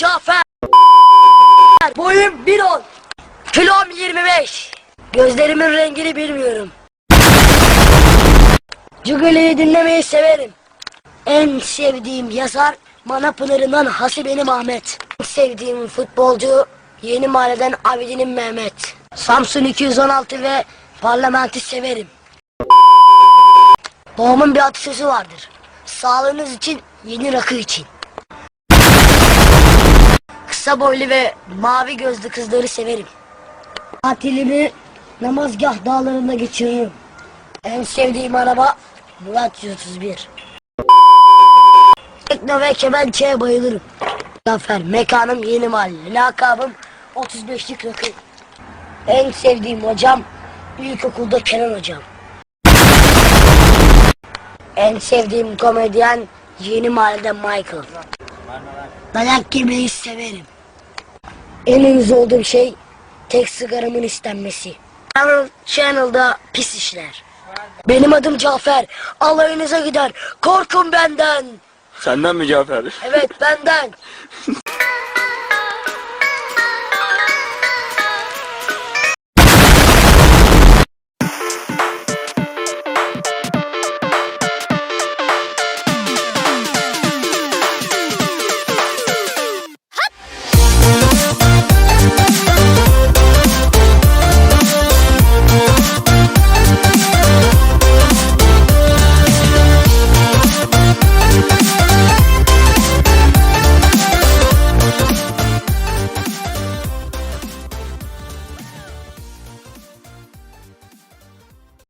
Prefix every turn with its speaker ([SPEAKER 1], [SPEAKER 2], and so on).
[SPEAKER 1] Cafer. Boyum 1.10. Kilom 25. Gözlerimin rengini bilmiyorum. Cugali'yi dinlemeyi severim. En sevdiğim yazar Manapınar'ından Hasibenim Ahmet. En sevdiğim futbolcu Yeni Mahalleden Abidin'in Mehmet. Samsun 216 ve parlamenti severim. Babamın bir atasözü vardır. Sağlığınız için yeni rakı için. Kısa boylu ve mavi gözlü kızları severim. Tatilimi namazgah dağlarında geçiririm. En sevdiğim araba Murat 131. Tekno ve kemençeye bayılırım. Zafer, mekanım yeni mahalle. Lakabım 35'lik rakı. En sevdiğim hocam ilkokulda Kenan hocam. En sevdiğim komedyen yeni mahallede Michael. Dayak yemeyi severim. En uyuz olduğum şey tek sigaramın istenmesi. Channel, Channel'da pis işler. Benim adım Cafer. Alayınıza gider. Korkun benden.
[SPEAKER 2] Senden mi Cafer?
[SPEAKER 1] Evet benden.